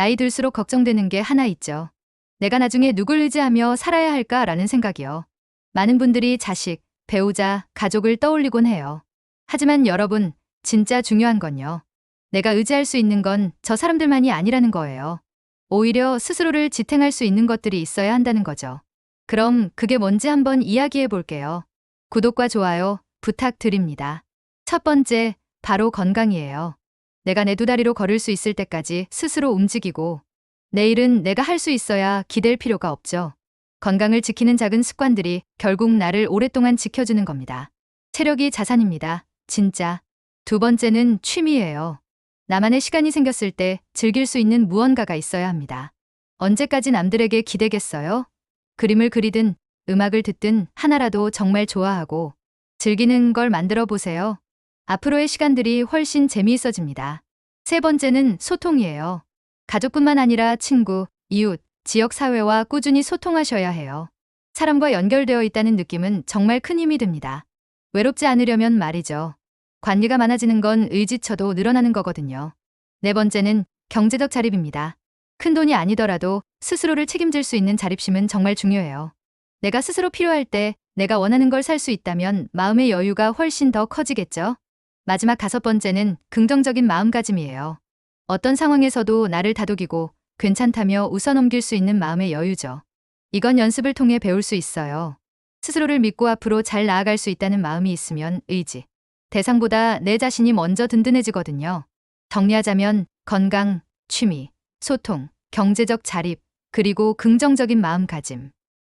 나이 들수록 걱정되는 게 하나 있죠. 내가 나중에 누굴 의지하며 살아야 할까라는 생각이요. 많은 분들이 자식, 배우자, 가족을 떠올리곤 해요. 하지만 여러분, 진짜 중요한 건요. 내가 의지할 수 있는 건 저 사람들만이 아니라는 거예요. 오히려 스스로를 지탱할 수 있는 것들이 있어야 한다는 거죠. 그럼 그게 뭔지 한번 이야기해 볼게요. 구독과 좋아요 부탁드립니다. 첫 번째, 바로 건강이에요. 내가 내 두 다리로 걸을 수 있을 때까지 스스로 움직이고, 내일은 내가 할 수 있어야 기댈 필요가 없죠. 건강을 지키는 작은 습관들이 결국 나를 오랫동안 지켜주는 겁니다. 체력이 자산입니다. 진짜. 두 번째는 취미예요. 나만의 시간이 생겼을 때 즐길 수 있는 무언가가 있어야 합니다. 언제까지 남들에게 기대겠어요? 그림을 그리든 음악을 듣든 하나라도 정말 좋아하고 즐기는 걸 만들어 보세요. 앞으로의 시간들이 훨씬 재미있어집니다. 세 번째는 소통이에요. 가족뿐만 아니라 친구, 이웃, 지역 사회와 꾸준히 소통하셔야 해요. 사람과 연결되어 있다는 느낌은 정말 큰 힘이 됩니다. 외롭지 않으려면 말이죠. 관리가 많아지는 건 의지쳐도 늘어나는 거거든요. 네 번째는 경제적 자립입니다. 큰 돈이 아니더라도 스스로를 책임질 수 있는 자립심은 정말 중요해요. 내가 스스로 필요할 때 내가 원하는 걸 살 수 있다면 마음의 여유가 훨씬 더 커지겠죠? 마지막 다섯 번째는 긍정적인 마음가짐이에요. 어떤 상황에서도 나를 다독이고 괜찮다며 웃어넘길 수 있는 마음의 여유죠. 이건 연습을 통해 배울 수 있어요. 스스로를 믿고 앞으로 잘 나아갈 수 있다는 마음이 있으면 의지. 대상보다 내 자신이 먼저 든든해지거든요. 정리하자면 건강, 취미, 소통, 경제적 자립, 그리고 긍정적인 마음가짐.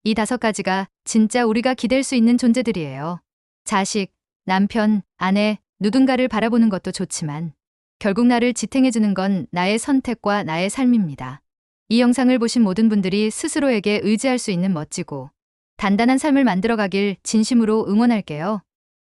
이 다섯 가지가 진짜 우리가 기댈 수 있는 존재들이에요. 자식, 남편, 아내, 누군가를 바라보는 것도 좋지만 결국 나를 지탱해주는 건 나의 선택과 나의 삶입니다. 이 영상을 보신 모든 분들이 스스로에게 의지할 수 있는 멋지고 단단한 삶을 만들어가길 진심으로 응원할게요.